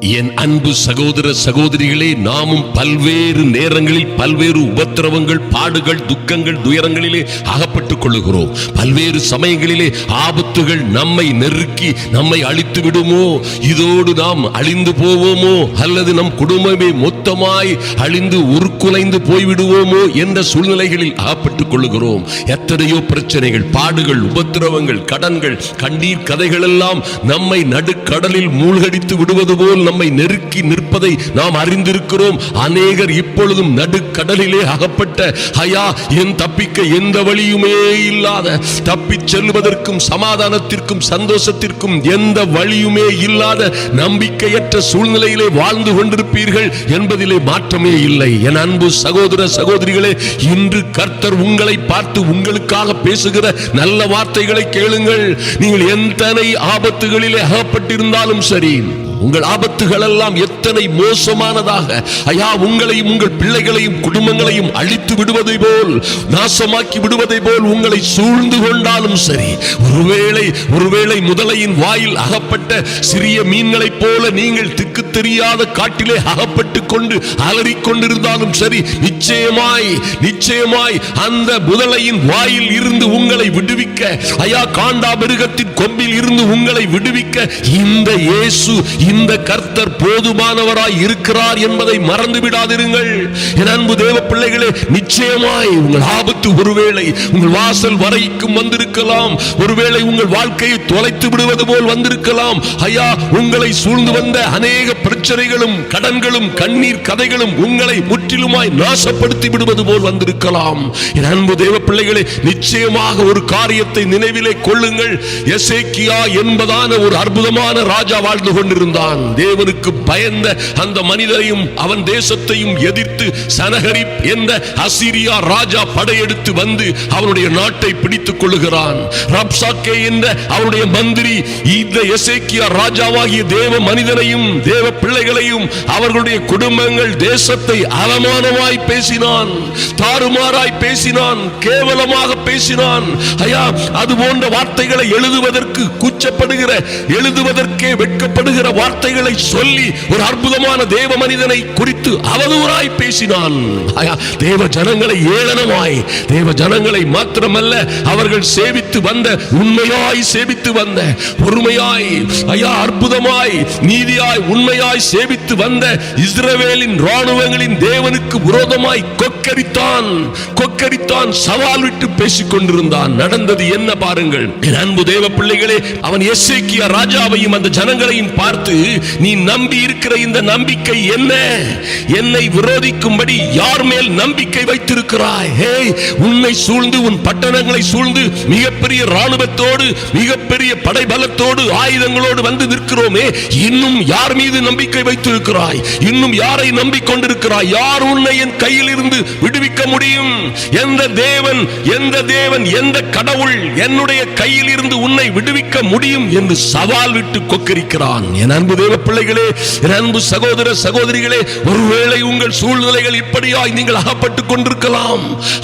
என் அன்பு சகோதர சகோதரிகளே நாமும் பல்வேறு நேரங்களில் பல்வேறு உபத்திரவங்கள் பாடுகள் துக்கங்கள் துயரங்களிலே அகப்பட்டுக் கொள்ளுகிறோம். பல்வேறு சமயங்களிலே ஆபத்துகள் நம்மை நெருக்கி நம்மை அழித்து விடுமோ? இதோடு நாம் அழிந்து போவோமோ? அல்லது நம் குடும்பமே மொத்தமாய் அழிந்து உருக்குலைந்து போய்விடுவோமோ? என்ற சூழ்நிலைகளில் அகப்பட்டுக் கொள்ளுகிறோம் எத்தனையோ பிரச்சனைகள் பாடுகள் உபத்திரவங்கள் கடன்கள் கண்ணீர் கதைகள் எல்லாம் நம்மை நடுக்கடலில் மூழ்கடித்து விடுவது போல் நம்மை நெருக்கி நிற்பதை நாம் அறிந்திருக்கிறோம். அநேகர் இப்பொழுதும் நடுக்கடலிலே அகப்பட்ட ஹயா என் தப்பிக்க எந்த வழியுமே இல்லாத தப்பிச் செல்வதற்கும் சமாதானத்திற்கும் சந்தோஷத்திற்கும் எந்த வழியுமே இல்லாத நம்பிக்கையற்ற சூழ்நிலையிலே வாழ்ந்து கொண்டிருப்பீர்கள் என்பதிலே மாற்றமே இல்லை. என் அன்பு சகோதர சகோதரிகளே இன்று கர்த்தர் உங்களை பார்த்து உங்களுக்காக பேசுகிற நல்ல வார்த்தைகளை கேளுங்கள். நீங்கள் எத்தனை ஆபத்துகளிலே அகப்பட்டிருந்தாலும் சரி. உங்கள் ஆபத்துகள் எல்லாம் எத்தனை மோசமானதாக. ஐயா உங்களையும் உங்கள் பிள்ளைகளையும் குடும்பங்களையும் அழித்து விடுவதை போல் நாசமாக்கி விடுவதை போல் உங்களை சூழ்ந்து கொண்டாலும் சரி. ஒருவேளை ஒருவேளை முதலையின் வாயில் அகப்பட்ட சிறிய மீன்களைப் போல நீங்கள் திக்கு தெரியாத காட்டிலே அகப்பட்டு கொண்டு அலறிக்கொண்டிருந்தாலும் சரி நிச்சயமாய் நிச்சயமாய் அந்த முதலையின் வாயில் இருந்து உங்களை விடுவிக்க ஐயா காண்டா மிருகத்தின் கொம்பில் இருந்து உங்களை விடுவிக்க இந்த இயேசு இந்த கர்த்தர் போதுமானவராய் இருக்கிறார் என்பதை மறந்து விடாதிருங்கள். என் அன்பு தேவ பிள்ளைகளே நிச்சயமாய் உங்கள் ஆபத்து ஒருவேளை உங்கள் வாசல் வரைக்கும் வந்திருக்கலாம். ஒருவேளை உங்கள் வாழ்க்கையை தொலைத்து விடுவது போல் வந்திருக்கலாம். ஐயா உங்களை சூழ்ந்து வந்த அநேக பிரச்சனைகளும் கடன்களும் கண்ணீர் கதைகளும் உங்களை முற்றிலுமாய் நாசப்படுத்தி விடுவது போல் வந்திருக்கலாம். என் அன்பு தேவ பிள்ளைகளே நிச்சயமாக ஒரு காரியத்தை நினைவிலே கொள்ளுங்கள். எசேக்கியா என்பதான ஒரு அற்புதமான ராஜா வாழ்ந்து கொண்டிருந்தான் தேவனுக்கு பயந்த அந்த மனிதரையும் அவன் தேசத்தையும் எதிர்த்து சனகரிப் என்ற அசிரியா ராஜா படையெடுத்து வந்து அவனுடைய நாட்டை பிடித்துக் கொள்ளுகிறான். ரப்சாக்கே என்ற அவனுடைய மந்திரி இந்த எசேக்கியா ராஜாவாகிய தேவ மனிதனையும் தேவ பிள்ளைகளையும் அவர்களுடைய குடும்பங்கள் தேசத்தை அவமானமாய் பேசினான் தாறுமாறாய் பேசினான் கேவலமாக பேசினான். ஐயா அது போன்ற வார்த்தைகளை எழுதுவதற்கு கூச்சப்படுகிற எழுதுவதற்கே வெட்கப்படுகிற வார்த்தைகளை சொல்லி ஒரு அற்புதமான தேவ மனிதனை குறித்து அவதூறாய் பேசினான். தேவ ஜனங்களை ஏளனமாய் தேவ ஜனங்களை மாத்திரமல்ல அவர்கள் சேவித்து வந்த உண்மையாய் சேவித்து வந்த பொறுமையாய் ஐயா அற்புதமாய் நீதியாய் உண்மையாய் சேவித்து வந்த இஸ்ரவேலின் ராணுவங்களின் தேவனுக்கு விரோதமாய் கொக்கரித்தான் கொக்கரித்தான் சவால் விட்டு பேசிக் கொண்டிருந்தான் நடந்தது என்ன பாருங்கள். என் அன்பு தேவ பிள்ளைகளே அவன் எஸ்ஏக்கிய ராஜாவையும் அந்த ஜனங்களையும் பார்த்து நீ நம்பி இருக்கிற இந்த நம்பிக்கை என்ன? என்னை விரோதிக்கும்படி யார் மேல் நம்பிக்கை வைத்திருக்கிறாய்? உன்னை சூழ்ந்து உன் பட்டணங்களை சூழ்ந்து மிகப்பெரிய ராணுவத்தோடு மிகப்பெரிய படைபலத்தோடு ஆயுதங்களோடு வந்து நிற்கிறோமே. இன்னும் யார் மீது நம்பிக்கை வைத்திருக்கிறாய்? இன்னும் யாரை நம்பிக்கொண்டிருக்கிறாய்? யார் உன்னை என் கையில் இருந்து விடுவிக்க முடியும்? எந்த தேவன் எந்த தேவன் எந்த கடவுள் என்னுடைய கையில் இருந்து உன்னை விடுவிக்க முடியும்? என்று சவால் விட்டு கொக்கரிக்கிறான். என அன்பு தேவ பிள்ளைகளே அன்பு சகோதர சகோதரிகளே ஒருவேளை உங்கள் சூழ்நிலைகள் இப்படியாய் நீங்கள் அகப்பட்டுக் கொண்டிருக்கலாம்.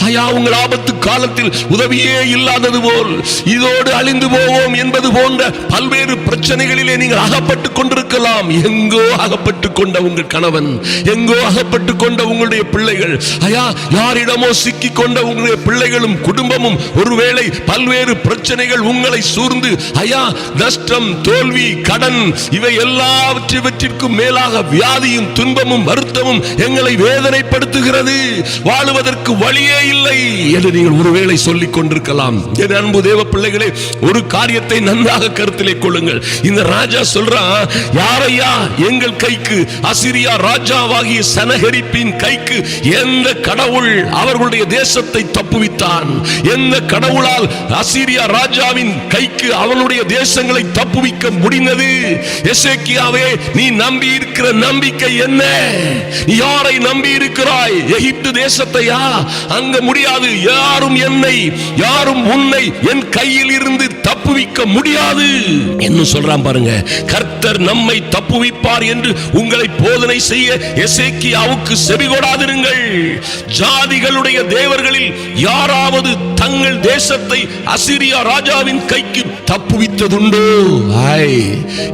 ஐயா உங்கள் ஆபத்து காலத்தில் உதவியே இல்லாதது போல் இதோடு அழிந்து போவோம் என்பது போன்ற பல்வேறு பிரச்சனைகளிலே நீங்கள் அகப்பட்டுக் கொண்டிருக்கலாம். எங்கோ அகப்பட்டுக் கொண்ட உங்கள் கணவன் எங்கோ அகப்பட்டுக் கொண்ட உங்களுடைய பிள்ளைகள் ஐயா யாரிடமோ சிக்கி கொண்ட உங்களுடைய பிள்ளைகளும் குடும்பமும் ஒருவேளை பல்வேறு பிரச்சனைகள் உங்களை சூழ்ந்து ஐயா நஷ்டம் தோல்வி கடன் இவை எல்லாம் எல்லாவற்றிற்கும் மேலாக வியாதியும் துன்பமும் வருத்தமும் எங்களை வேதனைப்படுத்துகிறது. வாழுவதற்கு வழியே இல்லை என்று நீங்கள் ஒருவேளை சொல்லிக் கொண்டிருக்கலாம். என் அன்பு தேவ பிள்ளைகளே ஒரு காரியத்தை நன்றாக கருத்திலே கொள்ளுங்கள். இந்த ராஜா சொல்றான் யாரையா எங்கள் கைக்கு அசிரியா ராஜாவாகிய சனகரிப்பின் கைக்கு எந்த கடவுள் அவர்களுடைய தேசத்தை தப்புவித்தான்? எந்த கடவுளால் அசிரியா ராஜாவின் கைக்கு அவனுடைய தேசங்களை தப்புவிக்க முடிந்தது? எசேக்கியாவே நீ நம்பி இருக்கிற நம்பிக்கை என்ன? நீ யாரை நம்பி இருக்கிறாய்? எகிப்து தேசத்தையா? அங்க முடியாது. யாரும் என்னை யாரும் உன்னை என் கையில் இருந்து தப்புவிக்க முடியாது. என்ன சொல்றான் பாருங்க? கர்த்தர் நம்மை தப்புவிப்பார் என்று உங்களை போதனை செய்ய எசேக்கியாவுக்கு செவி கொடாதிருங்கள் ஜாதிகளுடைய தேவர்களில் யாராவது தங்கள் தேசத்தை அசிரியா ராஜாவின் கைக்கு தப்புவி தப்புவித்ததுண்டோ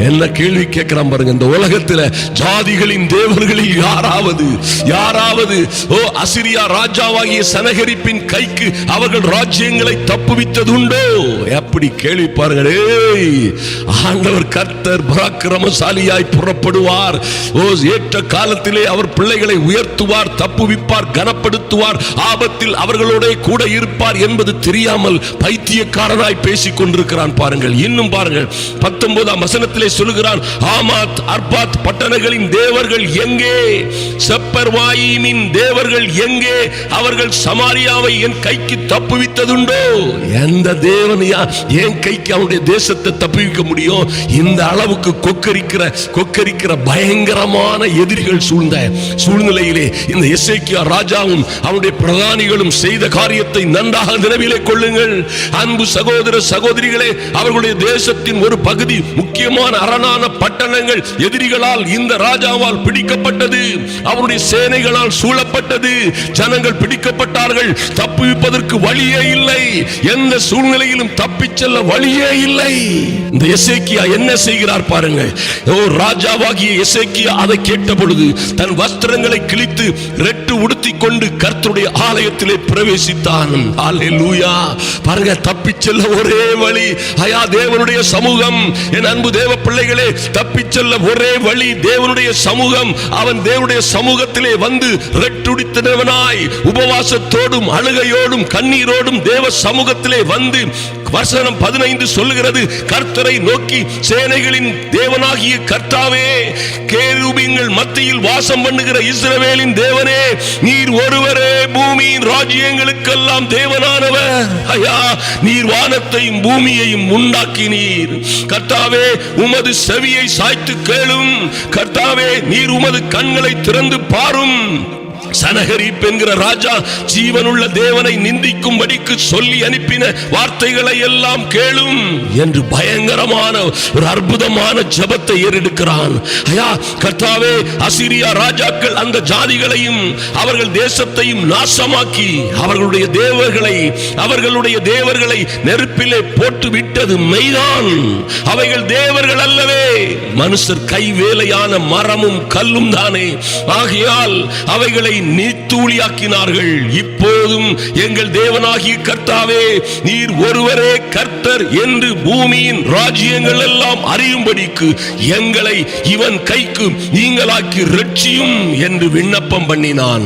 என்ன கேள்வி கேட்கிறான் பாருங்க. இந்த உலகத்துல ஜாதிகளின் தேவர்களில் யாராவது யாராவது ஓ அசிரியா ராஜாவாகிய சனகரிப்பின் கைக்கு அவர்கள் ராஜ்யங்களை தப்புவித்ததுண்டோ? எப்படி கேள்வி பாருங்க ஏய், ஆண்டவர் கர்த்தர் பராக்கிரமசாலியாய் புறப்படுவார். ஓ ஏற்ற காலத்திலே அவர் பிள்ளைகளை உயர்த்துவார் தப்புவிப்பார் கனப்படுத்துவார் ஆபத்தில் அவர்களோட கூட இருப்பார் என்பது தெரியாமல் பைத்தியக்காரனாய் பேசிக் கொண்டிருக்கிறான் பாருங்கள். இன்னும் பாருங்கள். பத்தொன்பதாம் வசனத்திலே சொல்லுகிறான் ஆமாத் அர்பாத் பட்டணங்களின் தேவர்கள் எங்கே? செப்பர்வாயிமின் தேவர்கள் எங்கே? அவர்கள் சமாரியாவை என் கைக்கு தப்புவித்ததுண்டோ? எந்த தேவனையா என் கைக்கு அவனுடைய தேசத்தை தப்புவிக்க முடியும் இந்த அளவுக்கு கொக்கரிக்கிற கொக்கரிக்கிற பயங்கரமான எதிரிகள் சூழ்ந்த சூழ்நிலையிலே இந்த எசேக்கியா ராஜாவும் அவனுடைய பிரதானிகளும் செய்த காரியத்தை நன்றாக நினைவிலே கொள்ளுங்கள். அன்பு சகோதர சகோதரிகளே அவர்களுடைய தேசத்தின் ஒரு பகுதி முக்கியமான அரணான பட்டணங்கள் எதிரிகளால் இந்த ராஜாவால் பிடிக்கப்பட்டது. அவருடைய சேனைகளால் சூழப்பட்டது. ஜனங்கள் பிடிக்கப்பட்டார்கள். தப்புவிப்பதற்கு வழி வழியே இல்லை. எந்த சூழ்நிலையிலும் தப்பிச் செல்ல வழியே இல்லை. இந்த எசேக்கியா என்ன செய்கிறார் பாருங்க ஓ ராஜாவாகிய எசேக்கியா அதை கேட்ட பொழுது தன் வஸ்திரங்களை கிழித்து ரெட்டு உடுத்தி கொண்டு கர்த்தருடைய ஆலயத்திலே பிரவேசித்தான். ஹalleluya. பாருங்க தப்பிச் செல்ல ஒரே வழி. ஐயா தேவனுடைய சமூகம். என் அன்பு தேவ பிள்ளைகளே தப்பிச் செல்ல ஒரே வழி தேவனுடைய சமூகம். அவன் தேவனுடைய சமூகத்திலே வந்து ரெட்டுடித்தவனாய் உபவாசத்தோடும் அழுகையோடும் கண்ணீர் உயிரோடும் தேவ சமூகத்திலே வந்து வசனம் பதினைந்து சொல்லுகிறது. கர்த்தரை நோக்கி சேனைகளின் தேவனாகிய கர்த்தாவே கேருபிங்கள் மத்தியில் வாசம் பண்ணுகிற இஸ்ரவேலின் தேவனே நீர் ஒருவரே பூமியின் ராஜ்யங்களுக்கெல்லாம் தேவனானவர். ஐயா நீர் வானத்தையும் பூமியையும் உண்டாக்கினீர். கர்த்தாவே உமது செவியை சாய்த்து கேளும். கர்த்தாவே நீர் உமது கண்களை திறந்து பாரும். சனகரிப் என்கிற ராஜா ஜீவனுள்ள தேவனை நிந்திக்கும்படிக்கு சொல்லி அனுப்பின வார்த்தைகளை எல்லாம் கேளும் என்று பயங்கரமான ஒரு அற்புதமான ஜபத்தை ஏறெடுக்கிறான். ஐயா கர்த்தாவே அசிரியா ராஜாக்கள் அந்த ஜாதிகளையும் அவர்கள் தேசத்தையும் நாசமாக்கி அவர்களுடைய தேவர்களை அவர்களுடைய தேவர்களை நெருப்பிலே போட்டு விட்டது மெய்தான். அவைகள் தேவர்கள் அல்லவே. மனுஷர் கைவேலையான மரமும் கல்லும் தானே. ஆகையால் அவைகளை নিজ தூளியாக்கினார்கள். இப்போதும் எங்கள் தேவனாகிய கர்த்தாவே நீர் ஒருவரே கர்த்தர் என்று பூமியின் ராஜ்யங்கள் எல்லாம் அறியும்படிக்கு எங்களை இவன் கைக்கு நீங்களாக்கி ரட்சியும் என்று விண்ணப்பம் பண்ணினான்.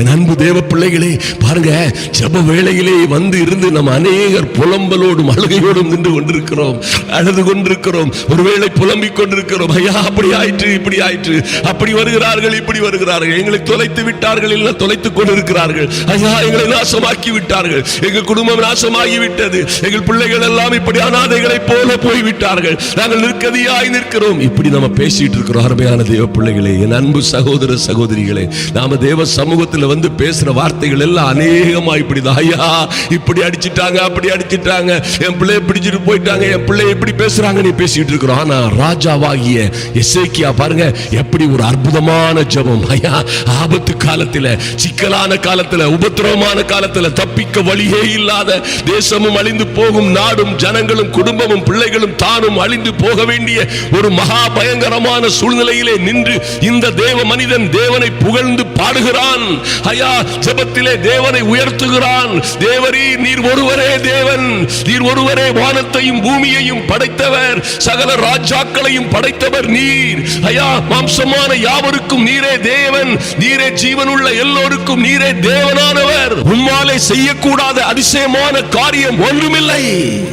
என் அன்பு தேவ பிள்ளைகளே பாருங்க ஜப வேளையிலே வந்து இருந்து நம்ம அநேகர் புலம்பலோடும் அழுகையோடும் நின்று கொண்டிருக்கிறோம் அழுது கொண்டிருக்கிறோம் ஒருவேளை புலம்பிக் கொண்டிருக்கிறோம். ஐயா அப்படி ஆயிற்று இப்படி ஆயிற்று. அப்படி வருகிறார்கள் இப்படி வருகிறார்கள். எங்களுக்கு தொலை தொலைத்து விட்டார்கள் இல்ல தொலைத்துக் கொண்டிருக்கிறார்கள். ஐயா எங்களை நாசமாக்கி விட்டார்கள். எங்கள் குடும்பம் நாசமாகி விட்டது எங்கள் பிள்ளைகள் எல்லாம் இப்படி அனாதைகளை போல போய்விட்டார்கள். நாங்கள் நிற்கதியாய் நிற்கிறோம். இப்படி நம்ம பேசிட்டு இருக்கிறோம் அருமையான தேவ பிள்ளைகளே. என் அன்பு சகோதர சகோதரிகளே நாம தேவ சமூகத்தில் வந்து பேசுற வார்த்தைகள் எல்லாம் அநேகமா இப்படிதான். ஐயா இப்படி அடிச்சிட்டாங்க அப்படி அடிச்சிட்டாங்க. என் பிள்ளைய பிடிச்சிட்டு போயிட்டாங்க. என் பிள்ளை எப்படி பேசுறாங்க நீ பேசிட்டு இருக்கிறோம். ஆனா ராஜாவாகிய எஸ்ஐக்கியா பாருங்க எப்படி ஒரு அற்புதமான ஜபம். ஐயா ஆப ஆபத்து காலத்தில் சிக்கலான காலத்தில் உபத்திரவமான காலத்தில் தப்பிக்க வழியே இல்லாத தேசமும் அழிந்து போகும் நாடும் ஜனங்களும் குடும்பமும் பிள்ளைகளும் தானும் அழிந்து போக வேண்டிய ஒரு மகா பயங்கரமான சூழ்நிலையிலே நின்று இந்த தேவ மனிதன் தேவனை புகழ்ந்து பாடுகிறான். ஐயா ஜபத்திலே தேவனை உயர்த்துகிறான். தேவரீ நீர் ஒருவரே தேவன். நீர் ஒருவரே வானத்தையும் பூமியையும் படைத்தவர். சகல ராஜாக்களையும் படைத்தவர் நீர். ஐயா மாம்சமான யாவருக்கும் நீரே தேவன். நீரே ஜீவனுள்ள எல்லோருக்கும் நீரே தேவனானவர். உம்மாலே செய்யக்கூடாத அதிசயமான காரியம் ஒன்றுமில்லை.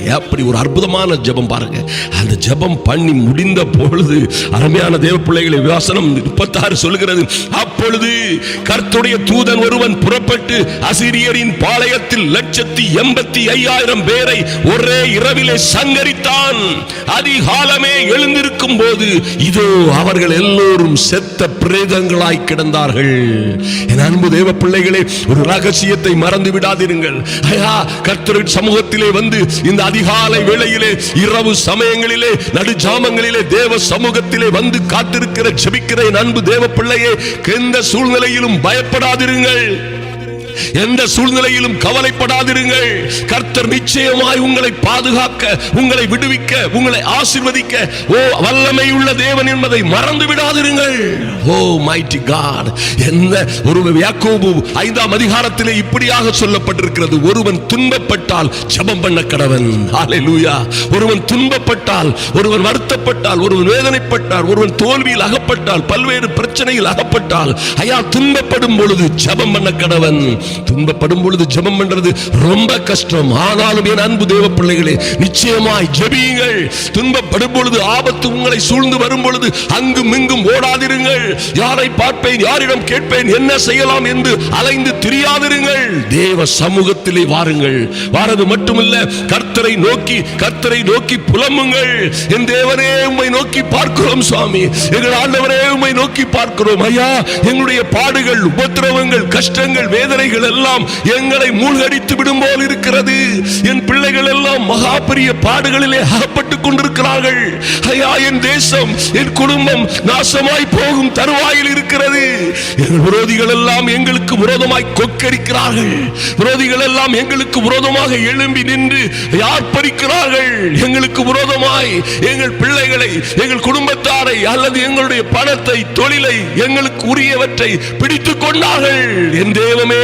அப்படி ஒரு அற்புதமான ஜெபம் பாருங்க. அந்த ஜெபம் பண்ணி முடிந்த பொழுது அருமையான தேவ பிள்ளைகளை விவாசனம் முப்பத்தாறு சொல்லுகிறது. அப்பொழுது கர்த்துடைய தூதன் ஒருவன் புறப்பட்டு அசிரியரின் பாளையத்தில் லட்சத்தி எண்பத்தி ஐயாயிரம் பேரை ஒரே இரவிலே சங்கரித்தான். அதிகாலமே எழுந்திருக்கும் போது இதோ அவர்கள் எல்லோரும் செத்த பிரேதங்களாய் கிடந்தார்கள். என் அன்பு தேவ பிள்ளைகளே ஒரு ரகசியத்தை மறந்து விடாதிருங்கள். ஐயா கர்த்தரின் சமூகத்திலே வந்து இந்த அதிகாலை வேளையிலே இரவு சமயங்களிலே நடுஜாமங்களிலே தேவ சமூகத்திலே வந்து காத்திருக்கிற ஜெபிக்கிற என் அன்பு தேவ பிள்ளையே எந்த சூழ்நிலையிலும் பயப்படாதிருங்கள். எந்த சூழ்நிலையிலும் கவலைப்படாதிருங்கள். கர்த்தர் நிச்சயமாய் உங்களை பாதுகாக்க உங்களை விடுவிக்க உங்களை ஆசீர்வதிக்க. ஓ வல்லமை உள்ள தேவன் என்பதை மறந்து விடாதிருங்கள். ஓ மைட்டி காட் என்ன ஒரு யாக்கோபு ஐந்தாம் அதிகாரத்திலே இப்படியாக சொல்லப்பட்டிருக்கிறது. ஒருவன் துன்பப்பட்டால் ஜபம் பண்ண கடவன். ஹalleluya ஒருவன் துன்பப்பட்டால் ஒருவன் வருத்தப்பட்டால் ஒருவன் வேதனைப்பட்டால் ஒருவன் தோல்வியில் அகப்பட்டால் பல்வேறு பிரச்சனையில் அகப்பட்டால் ஐயா துன்பப்படும் பொழுது ஜபம் பண்ண கடவன். துன்பப்படும் பொழுது ஜெபம் பண்றது ரொம்ப கஷ்டம். ஆனாலும் என் அன்பு தேவ பிள்ளைகளே நிச்சயமாய் ஜெபியுங்கள். துன்பப்படும் பொழுது ஆபத்து உங்களை சூழ்ந்து வரும் பொழுது அங்கும் இங்கும் ஓடாதிருங்கள். யாரை பார்ப்பேன் யாரிடம் கேட்பேன் என்ன செய்யலாம் என்று அலைந்து திரியாதிருங்கள். தேவ சமூகத்திலே வாருங்கள். வாரது மட்டுமல்ல கர்த்தரை நோக்கி கர்த்தரை நோக்கி புலம்புங்கள். என் தேவனே உம்மை நோக்கி பார்க்கிறோம் சுவாமி. எங்கள் ஆண்டவரே உம்மை நோக்கி பார்க்கிறோம். ஐயா எங்களுடைய பாடுகள் உபத்திரவங்கள் கஷ்டங்கள் வேதனைகள் எல்லாம் எங்களை மூழ்கடித்து விடும் போல் இருக்கிறது. என் பிள்ளைகள் எல்லாம் மகா பெரிய பாடுகளிலே அகப்பட்டுக் கொண்டிருக்கிறார்கள். ஐயா என் தேசம் என் குடும்பம் நாசமாய் போகும் தருவாயில் இருக்கிறது. எங்கள் விரோதிகள் எல்லாம் எங்களுக்கு விரோதமாய் கொக்கரிக்கிறார்கள். விரோதிகள் எல்லாம் எங்களுக்கு விரோதமாக எழும்பி நின்று யார்ப்பரிக்கிறார்கள் எங்களுக்கு விரோதமாய் எங்கள் பிள்ளைகளை எங்கள் குடும்பத்தாரை அல்லது எங்களுடைய பணத்தை தொழிலை எங்களுக்கு உரியவற்றை பிடித்துக் கொண்டார்கள். என் தேவமே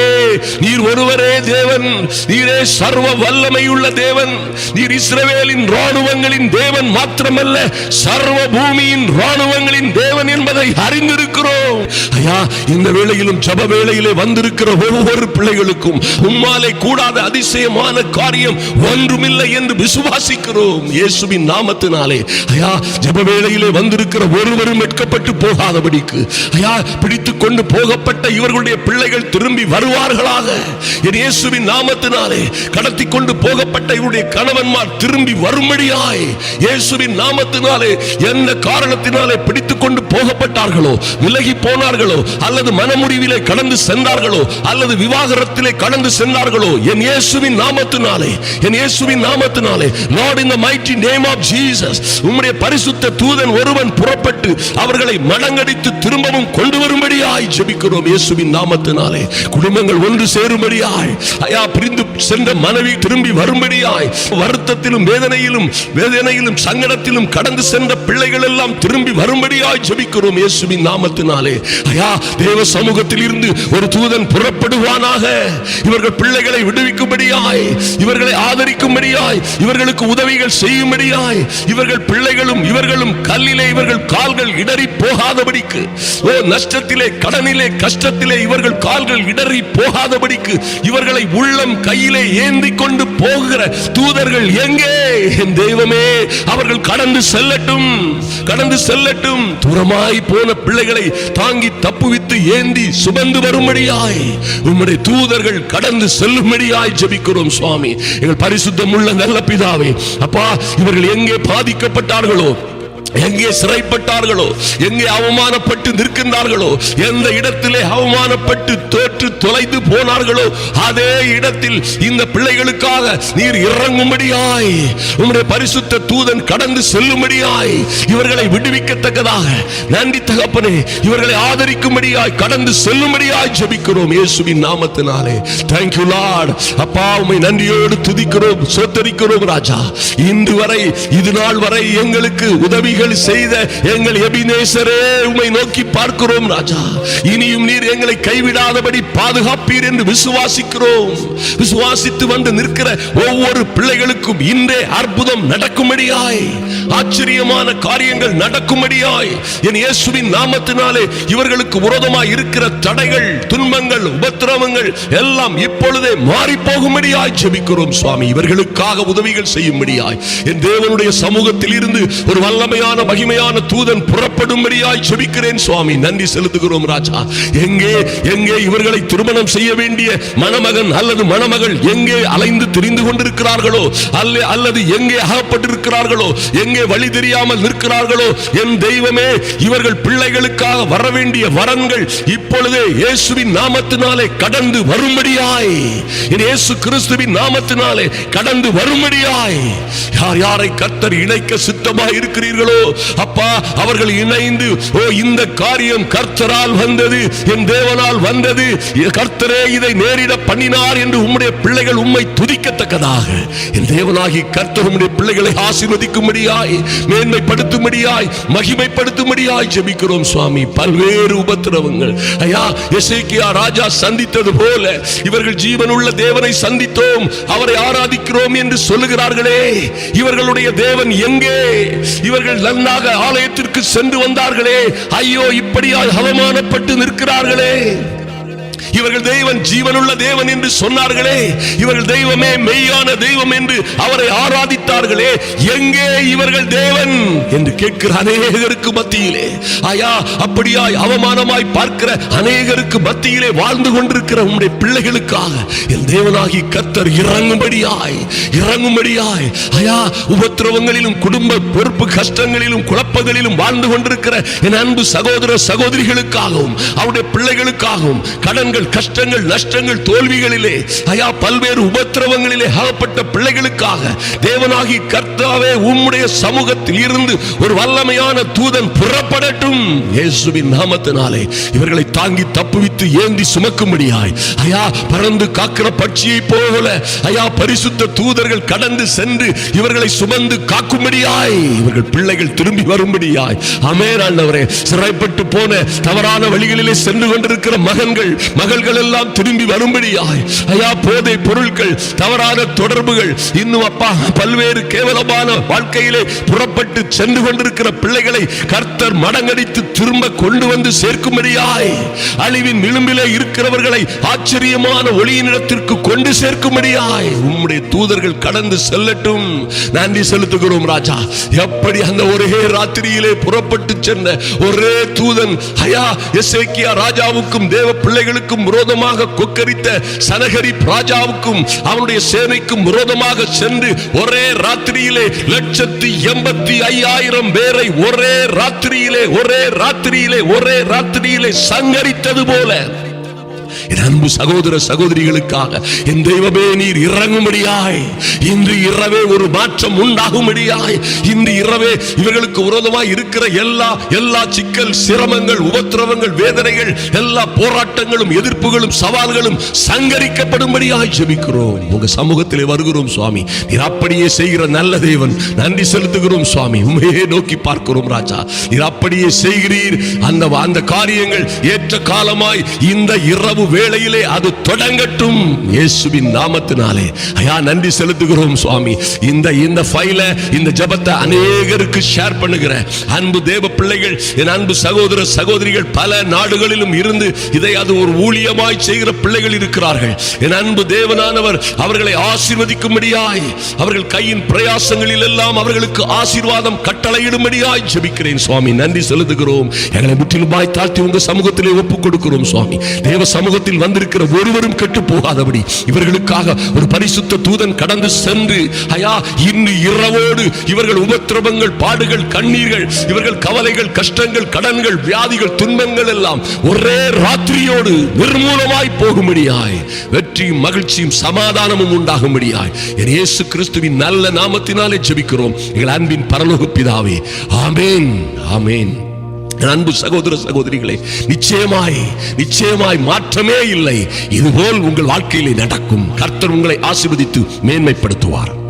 நீர் ஒருவரே தேவன். நீரே சர்வ வல்லமையுள்ள தேவன். நீர் இஸ்ரவேலின் ராணுவங்களின் தேவன் மாத்திரமல்ல சர்வ பூமியின் ராணுவங்களின் தேவன் என்பதை அறிந்திருக்கிறோம். ஐயா இந்த வேளையிலும் ஜப வேளையிலே வந்திருக்கிற ஒவ்வொரு பிள்ளைகளுக்கும் உம்மாலே கூடாத அதிசயமான காரியம் ஒன்றுமில்லை என்று விசுவாசிக்கிறோம். இயேசுவின் நாமத்தினாலே. ஐயா ஜப வேளையிலே வந்திருக்கிற ஒருவரும் வெட்கப்பட்டு போகாதபடிக்கு. ஐயா பிடித்து கொண்டு போகப்பட்ட இவர்களுடைய பிள்ளைகள் திரும்பி வருவார்களாக. என் இயேசுவின் நாமத்தினாலே கடத்தி கொண்டு போகப்பட்ட இவருடைய கணவன்மார் திரும்பி வரும்படியாய். இயேசுவின் நாமத்தினாலே என்ன காரணத்தினாலே பிடித்து கொண்டு போகப்பட்டார்களோ விலகி போனார்களோ அல்லது மனமுடிவிலே கடந்து சென்றார்களோ அல்லது விவாகரத்திலே கடந்து சென்றார்களோ என் இயேசுவின் நாமத்தினாலே என் இயேசுவின் நாமத்தினாலே Lord in the mighty name of Jesus உம்முடைய பரிசுத்த தூதன் ஒருவன் புறப்பட்டு அவர்களை மடங்கடித்து திரும்பவும் கொண்டு கொண்டு வரும்படியாய் ஜெபிக்கிறோம் இயேசுவின் நாமத்தினாலே. குடும்பங்கள் ஒன்று சேரும்படியாய். ஐயா பிரிந்து சென்ற மனைவி திரும்பி வரும்படியாய். வருத்தத்திலும் வேதனையிலும் வேதனையிலும் சங்கடத்திலும் கடந்து சென்ற பிள்ளைகள் எல்லாம் திரும்பி வரும்படியாய் ஜெபிக்கிறோம் இயேசுவின் நாமத்தினாலே. ஐயா தேவ சமூகத்தில் இருந்து ஒரு தூதன் புறப்படுவானாக. இவர்கள் பிள்ளைகளை விடுவிக்கும்படியாய் இவர்களை ஆதரிக்கும்படியாய் இவர்களுக்கு உதவிகள் செய்யும்படியாய் இவர்கள் பிள்ளைகளும் இவர்களும் கல்லிலே இவர்கள் கால்கள் இடறி போகாதபடிக்கு. ஓ நஷ்ட கஷ்டத்திலே கடனிலே கஷ்டத்திலே இவர்கள் கால்கள் இடறி போகாதபடிக்கு இவர்களை உள்ளம் கையிலே ஏந்தி கொண்டு போகிற தூதர்கள் எங்கே? என் தெய்வமே அவர்கள் கடந்து செல்லட்டும் கடந்து செல்லட்டும். தூரமாய் போன பிள்ளைகளை தாங்கி தப்புவித்து ஏந்தி சுமந்து வரும்படியாய் உம்முடைய தூதர்கள் கடந்து செல்லும்படியாய் ஜபிக்கிறோம் சுவாமி. எங்கள் பரிசுத்தம் உள்ள நல்ல பிதாவே அப்பா இவர்கள் எங்கே பாதிக்கப்பட்டார்களோ எங்கே சிறைப்பட்டார்களோ எங்கே அவமானப்பட்டு நிற்கின்றார்களோ எந்த இடத்திலே அவமானப்பட்டு தோற்று தொலைந்து போனார்களோ அதே இடத்தில் இந்த பிள்ளைகளுக்காக நீர் இறங்கும்படியாய் உம்முடைய பரிசுத்த தூதன் கடந்து செல்லும்படியாய் இவர்களை விடுவிக்கத்தக்கதாக. நன்றி தகப்பனே இவர்களை ஆதரிக்கும்படியாய் கடந்து செல்லும்படியாய் ஜபிக்கிறோம் இயேசுவின் நாமத்தினாலே. தேங்க்யூ லார்ட் அப்பா உம்மை நன்றியோடு துதிக்கிறோம் சோத்தரிக்கிறோம் ராஜா. இன்று வரை இது நாள் வரை எங்களுக்கு உதவி உதவிகள் செய்த எங்கள் எபினேசரே உமை நோக்கி பார்க்கிறோம் ராஜா. இனியும் நீர் எங்களை கைவிடாதபடி பாதுகாப்பீர் என்று விசுவாசிக்கிறோம். விசுவாசித்து வந்து நிற்கிற ஒவ்வொரு பிள்ளைகளுக்கும் இன்றே அற்புதம் நடக்கும்படியாய் ஆச்சரியமான காரியங்கள் நடக்கும்படியாய் என் இயேசுவின் நாமத்தினாலே இவர்களுக்கு விரோதமாய் இருக்கிற தடைகள் துன்பங்கள் உபத்திரவங்கள் எல்லாம் இப்பொழுதே மாறி போகும்படியாய் ஜெபிக்கிறோம் சுவாமி. இவர்களுக்காக உதவிகள் செய்யும்படியாய் என் தேவனுடைய சமூகத்தில் இருந்து ஒரு வல்லமையான மகிமையான தூதன் புறப்படும்படியாய் செபிக்கிறேன் சுவாமி. நன்றி செலுத்துகிறோம் ராஜா. எங்கே எங்கே இவர்களை திருமணம் செய்ய வேண்டிய மணமகன் அல்லது மணமகள் எங்கே அலைந்து திரிந்து கொண்டிருக்கிறார்களோ அல்ல அல்லது எங்கே அகப்பட்டிருக்கிறார்களோ எங்கே வழி தெரியாமல் நிற்கிறார்களோ என் தெய்வமே இவர்கள் பிள்ளைகளுக்காக வர வேண்டிய வரன்கள் இப்பொழுதே இயேசுவின் நாமத்தினாலே கடந்து வரும்படியாய். இயேசு கிறிஸ்துவின் நாமத்தினாலே கடந்து வரும்படியாய். யார் யாரை கத்தர் இணைக்க சித்தமாய் இருக்கிறீர்கள் இருக்கிறார்களோ அப்பா அவர்கள் இணைந்து ஓ இந்த காரியம் கர்த்தரால் வந்தது என் தேவனால் வந்தது கர்த்தரே இதை நேரிட பண்ணினார் என்று உம்முடைய பிள்ளைகள் உம்மை துதிக்கத்தக்கதாக. என் தேவனாகி கர்த்தர் உம்முடைய பிள்ளைகளை ஆசீர்வதிக்கும்படியாய் மேன்மைப்படுத்தும்படியாய் மகிமைப்படுத்தும்படியாய் ஜெபிக்கிறோம் சுவாமி. பல்வேறு உபத்திரவங்கள். ஐயா எசேக்கியா ராஜா சந்தித்தது போல இவர்கள் ஜீவனுள்ள தேவனை சந்தித்தோம் அவரை ஆராதிக்கிறோம் என்று சொல்லுகிறார்களே. இவர்களுடைய தேவன் எங்கே? இவர்கள் நன்னாக ஆலயத்திற்கு சென்று வந்தார்களே. ஐயோ இப்படியாய் அவமானப்பட்டு நிற்கிறார்களே. இவர்கள் தெய்வன் ஜீவனுள்ள தேவன் என்று சொன்னார்களே. இவர்கள் தெய்வமே மெய்யான தெய்வம் என்று அவரை ஆராதித்தார்களே. எங்கே இவர்கள் தேவன் என்று கேட்கிற அநேகருக்கு மத்தியிலே. ஆயா அப்படியாய் அவமானமாய் பார்க்கிற அநேகருக்கு மத்தியிலே வாழ்ந்து கொண்டிருக்கிற உங்களுடைய பிள்ளைகளுக்காக என் தேவனாகி கத்தர் இறங்கும்படியாய் இறங்கும்படியாய். ஐயா உபத்திரவங்களிலும் குடும்ப பொறுப்பு கஷ்டங்களிலும் குழப்பங்களிலும் வாழ்ந்து கொண்டிருக்கிற என் அன்பு சகோதர சகோதரிகளுக்காகவும் அவருடைய பிள்ளைகளுக்காகவும் கடன்கள் கஷ்டங்கள் நஷ்டங்கள் தோல்விகளிலே. ஐயா பல்வேறு உபத்திரவங்களிலே அகப்பட்ட பிள்ளைகளுக்காக தேவனாகி கர்த்தாவே உம்முடைய சமூகத்தில் இருந்து ஒரு வல்லமையான தூதன் புறப்படட்டும். இயேசுவின் நாமத்தினாலே இவர்களை தாங்கி தப்புவித்து ஏந்தி சுமக்கும்படியாய். ஐயா பறந்து காக்கிற பட்சியை போல ஐயா பரிசுத்த தூதர்கள் கடந்து சென்று இவர்களை சுமந்து காக்கும்படியாய். இவர்கள் பிள்ளைகள் திரும்பி வரும்படியாய். அமேன் ஆண்டவரே. சிறைப்பட்டு போன தவறான வழிகளிலே சென்று கொண்டிருக்கிற மகன்கள் மகள் மகள்கள் எல்லாம் திரும்பி வரும்படியாய். ஐயா போதை பொருட்கள் தவறான தொடர்புகள். இன்னும் அப்பா பல்வேறு கேவலமான வாழ்க்கையிலே புறப்பட்டு சென்று கொண்டிருக்கிற பிள்ளைகளை கர்த்தர் மடங்கடித்து திரும்ப கொண்டு வந்து சேர்க்கும்படியாய். அழிவின் விளிம்பிலே இருக்கிறவர்களை ஆச்சரியமான ஒளியினிடத்திற்கு கொண்டு சேர்க்கும்படியாய். உம்முடைய தூதர்கள் கடந்து செல்லட்டும். நன்றி செலுத்துகிறோம் ராஜா. எப்படி அந்த ஒரே ராத்திரியிலே புறப்பட்டு சென்ற ஒரே தூதன் ஐயா எசேக்கியா ராஜாவுக்கும் தேவ பிள்ளைகளுக்கும் விரோதமாக கொக்கரித்த சனகரி ராஜாவுக்கும் அவனுடைய சேனைக்கும் விரோதமாக சென்று ஒரே ராத்திரியிலே லட்சத்தி எண்பத்தி ஐயாயிரம் பேரை ஒரே ராத்திரியிலே ஒரே ராத்திரியிலே ஒரே ராத்திரியிலே சங்கரித்தது போல என் அன்பு சகோதர சகோதரிகளுக்காக என் தெய்வமே நீர் இறங்கும்படியாய். இன்று இரவே ஒரு மாற்றம் உண்டாகும்படியாய். இன்று இரவே இவர்களுக்கு விரோதமாய் இருக்கிற எல்லா எல்லா சிக்கல் சிரமங்கள் உபத்திரவங்கள் வேதனைகள் எல்லா போராட்டங்களும் எதிர்ப்புகளும் சவால்களும் சங்கரிக்கப்படும்படியாய் ஜெபிக்கிறோம். உங்க சமூகத்திலே வருகிறோம் சுவாமி. நீர் அப்படியே செய்கிற நல்ல தேவன். நன்றி செலுத்துகிறோம் சுவாமி. உண்மையே நோக்கி பார்க்கிறோம் ராஜா. நீர் அப்படியே செய்கிறீர். அந்த அந்த காரியங்கள் ஏற்ற காலமாய் இந்த இரவு வேளையிலே அது தொடங்கட்டும் இயேசுவின் நாமத்தினாலே. ஐயா நன்றி செலுத்துகிறோம் சுவாமி. இந்த இந்த ஃபைல இந்த ஜபத்தை அநேகருக்கு ஷேர் பண்ணுகிற அன்பு தேவ பிள்ளைகள் என் அன்பு சகோதர சகோதரிகள் பல நாடுகளிலும் இருந்து இதை அது ஒரு ஊழியமாய் செய்கிற பிள்ளைகள் இருக்கிறார்கள். என் அன்பு தேவனானவர் அவர்களை ஆசீர்வதிக்கும்படியாய் அவர்கள் கையின் பிரயாசங்களில் எல்லாம் அவர்களுக்கு ஆசீர்வாதம் கட்டளையிடும்படியாய் ஜபிக்கிறேன் சுவாமி. நன்றி செலுத்துகிறோம். எங்களை முற்றிலுமாய் தாழ்த்தி உங்க சமூகத்திலே ஒப்புக் கொடுக்கிறோம் சுவாமி. தேவ சமூகத்தில் வந்திருக்கிற ஒருவரும் கெட்டு போகாதபடி இவர்களுக்காக ஒரு பரிசுத்த தூதன் கடந்து சென்று ஐயா இன்று இரவோடு இவர்கள் உபத்திரவங்கள் பாடுகள் கண்ணீர்கள் இவர்கள் கவலைகள் கஷ்டங்கள் கடன்கள் வியாதிகள் துன்பங்கள் எல்லாம் ஒரே ராத்திரியோடு நிர்மூலமாய் போகும்படியாய் வெற்றியும் மகிழ்ச்சியும் சமாதானமும் உண்டாகும்படியாய் என் இயேசு கிறிஸ்துவின் நல்ல நாமத்தினாலே ஜெபிக்கிறோம். எங்கள் அன்பின் பரலோக பிதாவே. ஆமேன். ஆமேன். அன்பு சகோதர சகோதரிகளே நிச்சயமாய் நிச்சயமாய் மாற்றமே இல்லை. இதுபோல் உங்கள் வாழ்க்கையிலே நடக்கும். கர்த்தர் உங்களை ஆசிர்வதித்து மேன்மைப்படுத்துவார்.